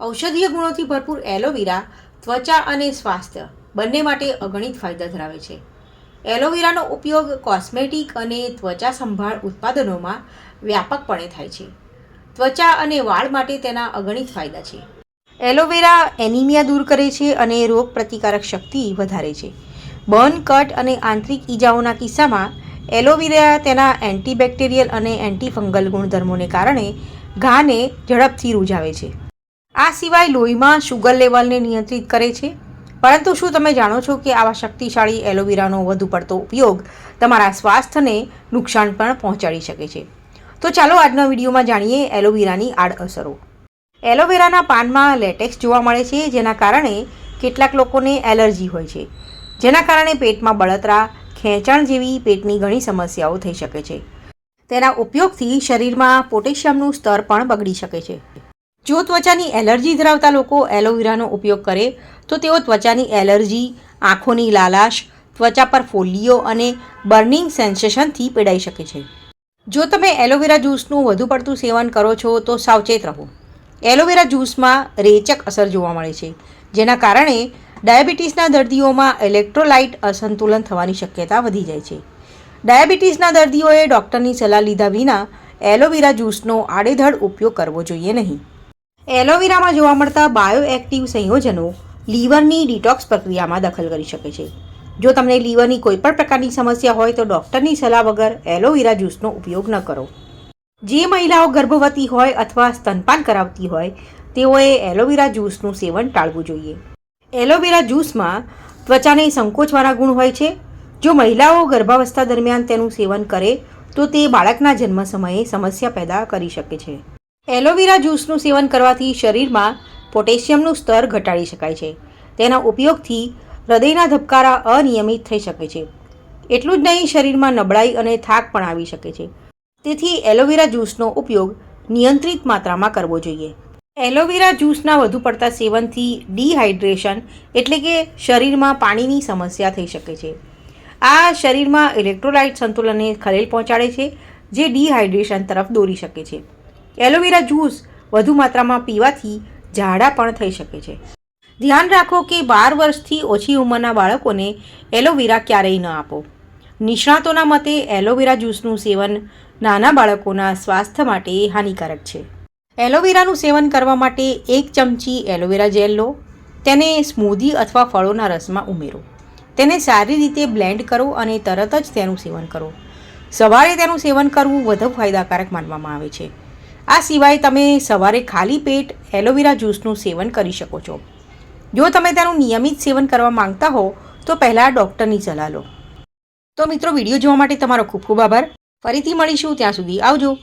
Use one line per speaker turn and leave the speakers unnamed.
ઔષધીય ગુણોથી ભરપૂર એલોવેરા, ત્વચા અને સ્વાસ્થ્ય બંને માટે અગણિત ફાયદા ધરાવે છે. એલોવેરાનો ઉપયોગ કોસ્મેટિક અને ત્વચા સંભાળ ઉત્પાદનોમાં વ્યાપકપણે થાય છે. ત્વચા અને વાળ માટે તેના અગણિત ફાયદા છે. એલોવેરા એનિમિયા દૂર કરે છે અને રોગ પ્રતિકારક શક્તિ વધારે છે. બર્ન, કટ અને આંતરિક ઈજાઓના કિસ્સામાં એલોવેરા તેના એન્ટીબેક્ટેરિયલ અને એન્ટીફંગલ ગુણધર્મોને કારણે ઘાને ઝડપથી રૂજાવે છે. આ સિવાય લોહીમાં શુગર લેવલને નિયંત્રિત કરે છે. પરંતુ શું તમે જાણો છો કે આવા શક્તિશાળી એલોવેરાનો વધુ પડતો ઉપયોગ તમારા સ્વાસ્થ્યને નુકસાન પણ પહોંચાડી શકે છે? તો ચાલો આજના વિડીયોમાં જાણીએ એલોવેરાની આડઅસરો. એલોવેરાના પાનમાં લેટેક્સ જોવા મળે છે, જેના કારણે કેટલાક લોકોને એલર્જી હોય છે. જેના કારણે પેટમાં બળતરા, ખેંચાણ જેવી પેટની ઘણી સમસ્યાઓ થઈ શકે છે. તેના ઉપયોગથી શરીરમાં પોટેશિયમનું સ્તર પણ બગડી શકે છે. જો ત્વચાની એલર્જી ધરાવતા લોકો એલોવેરાનો ઉપયોગ કરે, તો તેઓ ત્વચાની એલર્જી, આંખોની લાલાશ, ત્વચા પર ફોલ્લીઓ અને બર્નિંગ સેન્સેશનથી પીડાઈ શકે છે. જો તમે એલોવેરા જ્યુસનું વધુ પડતું સેવન કરો છો, તો સાવચેત રહો. એલોવેરા જ્યુસમાં રેચક અસર જોવા મળે છે, જેના કારણે ડાયાબિટીસના દર્દીઓમાં ઇલેક્ટ્રોલાઇટ અસંતુલન થવાની શક્યતા વધી જાય છે. ડાયાબિટીસના દર્દીઓએ ડૉક્ટરની સલાહ લીધા વિના એલોવેરા જ્યુસનો આડેધડ ઉપયોગ કરવો જોઈએ નહીં. એલોવેરામાં જોવા મળતા બાયોએક્ટિવ સંયોજનો લીવરની ડિટોક્સ પ્રક્રિયામાં દખલ કરી શકે છે. જો તમને લીવરની કોઈપણ પ્રકારની સમસ્યા હોય તો ડૉક્ટરની સલાહ વગર એલોવેરા જ્યુસનો ઉપયોગ ન કરો. જે મહિલાઓ ગર્ભવતી હોય અથવા સ્તનપાન કરાવતી હોય, તેઓએ એલોવેરા જ્યુસનું સેવન ટાળવું જોઈએ. એલોવેરા જ્યુસમાં ત્વચાને સંકોચવાના ગુણ હોય છે. જો મહિલાઓ ગર્ભાવસ્થા દરમિયાન તેનું સેવન કરે, તો તે બાળકના જન્મ સમયે સમસ્યા પેદા કરી શકે છે. એલોવેરા જ્યુસનું સેવન કરવાથી શરીરમાં પોટેશિયમનું સ્તર ઘટાડી શકાય છે. તેના ઉપયોગથી હૃદયના ધબકારા અનિયમિત થઈ શકે છે. એટલું જ નહીં, શરીરમાં નબળાઈ અને થાક પણ આવી શકે છે. તેથી એલોવેરા જ્યુસનો ઉપયોગ નિયંત્રિત માત્રામાં કરવો જોઈએ. એલોવેરા જ્યુસના વધુ પડતા સેવનથી ડિહાઇડ્રેશન એટલે કે શરીરમાં પાણીની સમસ્યા થઈ શકે છે. આ શરીરમાં ઇલેક્ટ્રોલાઇટ સંતુલનને ખલેલ પહોંચાડે છે, જે ડિહાઇડ્રેશન તરફ દોરી શકે છે. એલોવેરા જ્યુસ વધુ માત્રામાં પીવાથી ઝાડા પણ થઈ શકે છે. ધ્યાન રાખો કે બાર વર્ષથી ઓછી ઉંમરના બાળકોને એલોવેરા ક્યારેય ન આપો. નિષ્ણાતોના મતે એલોવેરા જ્યુસનું સેવન નાના બાળકોના સ્વાસ્થ્ય માટે હાનિકારક છે. એલોવેરાનું સેવન કરવા માટે એક ચમચી એલોવેરા જેલ લો, તેને સ્મૂધી અથવા ફળોના રસમાં ઉમેરો. તેને સારી રીતે બ્લેન્ડ કરો અને તરત જ તેનું સેવન કરો. સવારે તેનું સેવન કરવું વધુ ફાયદાકારક માનવામાં આવે છે. આ સિવાય તમે સવારે ખાલી પેટ એલોવેરા જ્યુસનું સેવન કરી શકો છો. જો તમે તેનું નિયમિત સેવન કરવા માંગતા હો, તો પહેલાં ડૉક્ટરની સલાહ લો. તો મિત્રો, વીડિયો જોવા માટે તમારો ખૂબ ખૂબ આભાર. ફરીથી મળીશું, ત્યાં સુધી આવજો.